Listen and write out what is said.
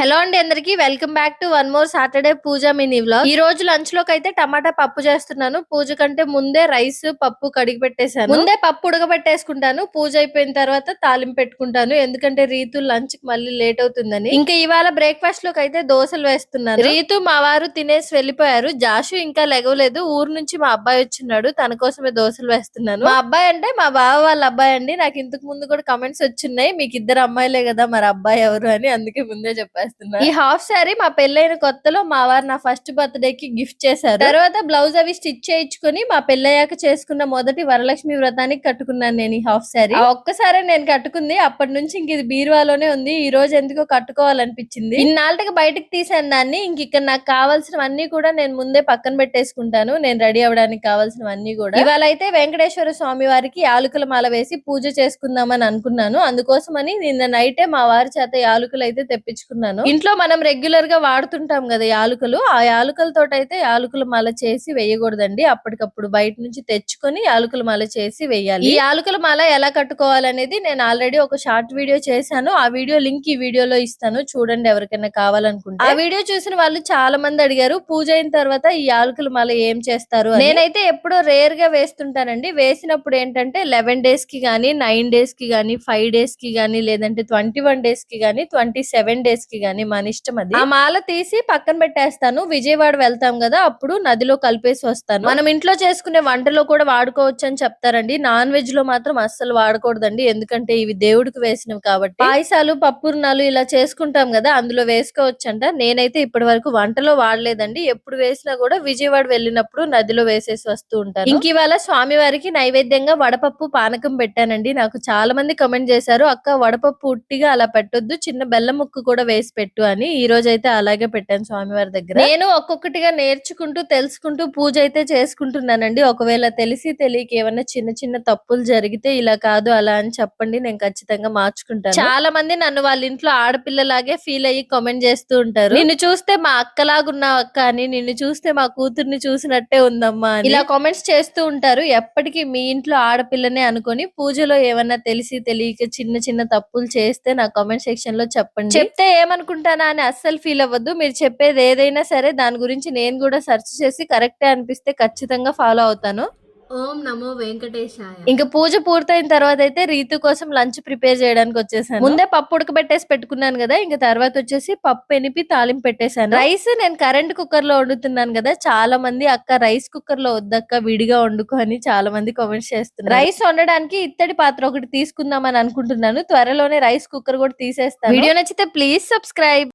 Hello అండి అందరికి. Welcome back to one more Saturday Pooja mini vlog. ఈ రోజు లంచ్లోకి అయితే టమాటా పప్పు చేస్తున్నాను. పూజ కంటే ముందే రైస్ పప్పు కడిగి పెట్టేశాను. ముందే పప్పు ఉడకబెట్టేసుకుంటాను. పూజ అయిపోయిన తర్వాత తాలింపు పెట్టుకుంటాను. ఎందుకంటే రీతు లంచ్కి మళ్ళీ లేట్ అవుతుందని. ఇంకా ఇవాళ బ్రేక్ఫాస్ట్లోకి అయితే దోశలు వేస్తున్నాను. రీతు మా వారు తినేసి వెళ్ళిపోయారు. జాషు ఇంకా లెగవలేదు ఊరు నుంచి మా అబ్బాయి వచ్చిన్నాడు. తన కోసమే దోశలు వేస్తున్నాను. మా అబ్బాయి అంటే మా బావ వాళ్ళ అబ్బాయి అండి. నాకు ఇంతకు ముందు కూడా కమెంట్స్ వచ్చిన్నాయి మీకు ఇద్దరు అమ్మాయిలే కదా మరి అబ్బాయి ఎవరు అని. అందుకే ముందే చెప్పారు చెప్పేస్తున్నా ఈ హాఫ్ సారీ మా పెళ్ళైన కొత్తలో మా వారు నా ఫస్ట్ బర్త్డే కి గిఫ్ట్ చేశారు. తర్వాత బ్లౌజ్ అవి స్టిచ్ చేయించుకుని మా పెళ్ళయ్యాక చేసుకున్న మొదటి వరలక్ష్మి వ్రతానికి కట్టుకున్నాను నేను ఈ హాఫ్ సారీ ఆ ఒక్కసారి నేను కట్టుకుంది. అప్పటి నుంచి ఇంక ఇది బీరువాలోనే ఉంది. ఈ రోజు ఎందుకో కట్టుకోవాలనిపించింది. ఇన్నాళ్ళకి బయటకు తీసాను దాన్ని. ఇంక ఇక్కడ నాకు కావాల్సినవన్నీ కూడా నేను ముందే పక్కన పెట్టేసుకుంటాను. నేను రెడీ అవ్వడానికి కావాల్సినవన్నీ కూడా. ఇవాళ అయితే వెంకటేశ్వర స్వామి వారికి యాలుకల మాల వేసి పూజ చేసుకుందామని అనుకున్నాను. అందుకోసమని నిన్న నైటే మా వారి చేత యాలుకలు అయితే తెప్పించుకున్నాను. ఇంట్లో మనం రెగ్యులర్గా వాడుతుంటాం కదా యాలకులు. ఆ యాలుకలతో అయితే యాలకులు మల చేసి వేయకూడదండి. అప్పటికప్పుడు బయట నుంచి తెచ్చుకొని యాలకులు మల చేసి వేయాలి. ఈ యాలకుల మల ఎలా కట్టుకోవాలనేది నేను ఆల్రెడీ ఒక షార్ట్ వీడియో చేశాను. ఆ వీడియో లింక్ ఈ వీడియోలో ఇస్తాను. చూడండి ఎవరికైనా కావాలనుకుంటే. ఆ వీడియో చూసిన వాళ్ళు చాలా మంది అడిగారు పూజ అయిన తర్వాత ఈ యాలకుల మాల ఏం చేస్తారు? నేనైతే ఎప్పుడో రేర్గా వేస్తుంటానండి. వేసినప్పుడు ఏంటంటే లెవెన్ డేస్కి గానీ నైన్ డేస్కి గానీ ఫైవ్ డేస్కి గానీ లేదంటే ట్వంటీ వన్ డేస్కి గానీ ట్వంటీ సెవెన్ డేస్కి గానీ మన ఇష్టం అది. ఆ మాల తీసి పక్కన పెట్టేస్తాను. విజయవాడ వెళ్తాం కదా అప్పుడు నదిలో కలిపేసి వస్తాను. మనం ఇంట్లో చేసుకునే వంటలో కూడా వాడుకోవచ్చు అని చెప్తారండి. నాన్ వెజ్లో మాత్రం అస్సలు వాడకూడదండి. ఎందుకంటే ఇవి దేవుడికి వేసినవి కాబట్టి. పాయసాలు పప్పుర్నాలు ఇలా చేసుకుంటాం కదా అందులో వేసుకోవచ్చు అంట నేనైతే ఇప్పటి వరకు వంటలో వాడలేదండి. ఎప్పుడు వేసినా కూడా విజయవాడ వెళ్ళినప్పుడు నదిలో వేసేసి వస్తూ ఉంటాను. ఇంక ఇవాళ స్వామి వారికి నైవేద్యంగా వడపప్పు పానకం పెట్టానండి. నాకు చాలా మంది కమెంట్ చేశారు అక్క వడపప్పు ఉట్టిగా అలా పెట్టొద్దు. చిన్న బెల్లం ముక్క కూడా వేసి పెట్టు అని ఈ రోజు అయితే అలాగే పెట్టాను స్వామివారి దగ్గర. నేను ఒక్కొక్కటిగా నేర్చుకుంటూ తెలుసుకుంటూ పూజ అయితే చేసుకుంటున్నానండి. ఒకవేళ తెలిసి తెలియక ఏమన్నా చిన్న చిన్న తప్పులు జరిగితే ఇలా కాదు అలా అని చెప్పండి నేను ఖచ్చితంగా మార్చుకుంటాను. చాలా మంది నన్ను వాళ్ళ ఇంట్లో ఆడపిల్లలాగే ఫీల్ అయ్యి కామెంట్ చేస్తూ ఉంటారు. నిన్ను చూస్తే మా అక్కలాగున్నావు అక్క అని నిన్ను చూస్తే మా కూతుర్ని చూసినట్టే ఉందమ్మా ఇలా కామెంట్స్ చేస్తూ ఉంటారు. ఎప్పటికీ మీ ఇంట్లో ఆడపిల్లనే అనుకొని పూజలో ఏమన్నా తెలిసి తెలియక చిన్న చిన్న తప్పులు చేస్తే నా కామెంట్ సెక్షన్లో చెప్పండి. చెప్తే అనుకుంటానా అని అస్సలు ఫీల్ అవ్వద్దు. మీరు చెప్పేది ఏదైనా సరే దాని గురించి నేను కూడా సెర్చ్ చేసి కరెక్టే అనిపిస్తే ఖచ్చితంగా ఫాలో అవుతాను. ఓం నమో వెంకటేశాయ. ఇంకా పూజ పూర్తయిన తర్వాత అయితే రీతు కోసం లంచ్ ప్రిపేర్ చేయడానికి వచ్చేసాను. ముందే పప్పు ఉడకబెట్టేసి పెట్టుకున్నాను కదా ఇంకా తర్వాత వచ్చేసి పప్పు ఎనిపి తాలింపు పెట్టేశాను. రైస్ నేను కరెంట్ కుక్కర్లో వండుతున్నాను కదా చాలా మంది అక్క రైస్ కుక్కర్లో వద్దక్క విడిగా వండుకో అని చాలా మంది కామెంట్స్ చేస్తున్నారు. రైస్ వండడానికి ఇత్తడి పాత్ర ఒకటి తీసుకుందామని అనుకుంటున్నాను త్వరలోనే రైస్ కుక్కర్ కూడా తీసేస్తాను. వీడియో నచ్చితే ప్లీజ్ సబ్స్క్రైబ్.